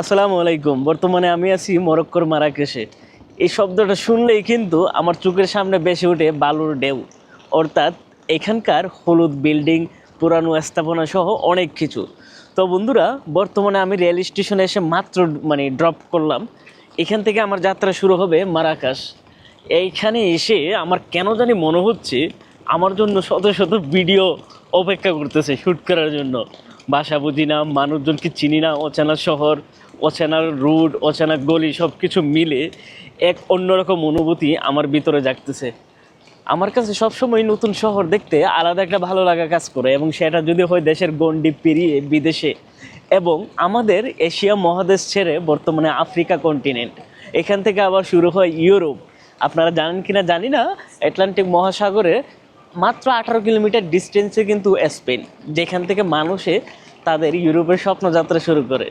আসসালামু আলাইকুম। বর্তমানে আমি আছি মরক্কোর মারাকেশে। এই শব্দটা শুনলেই কিন্তু আমার চোখের সামনে বেশি ওঠে বালুর ডেউ অর্থাৎ এখানকার হলুদ বিল্ডিং, পুরানো স্থাপনা সহ অনেক কিছু। তো বন্ধুরা, বর্তমানে আমি রেল স্টেশনে এসে মাত্র মানে ড্রপ করলাম। এখান থেকে আমার যাত্রা শুরু হবে মারাকাশ। এইখানে এসে আমার কেন জানি মনে হচ্ছে আমার জন্য শত শত ভিডিও অপেক্ষা করতেছে শ্যুট করার জন্য। বাসা বুঝি না মানুষজনকে চিনি না, অচেনা শহর, অচেনা রুট অচেনা গলি সব কিছু মিলে এক অন্যরকম অনুভূতি আমার ভিতরে জাগতেছে। আমার কাছে সবসময় নতুন শহর দেখতে আলাদা একটা ভালো লাগা কাজ করে এবং সেটা যদি হয় দেশের গণ্ডি পেরিয়ে বিদেশে এবং আমাদের এশিয়া মহাদেশ ছেড়ে বর্তমানে আফ্রিকা কন্টিনেন্ট এখান থেকে আবার শুরু হয় ইউরোপ। আপনারা জানেন কিনা জানি না অ্যাটলান্টিক মহাসাগরে মাত্র আঠারো কিলোমিটার ডিস্টেন্সে কিন্তু স্পেন যেখান থেকে মানুষে তাদের ইউরোপের স্বপ্নযাত্রা শুরু করে।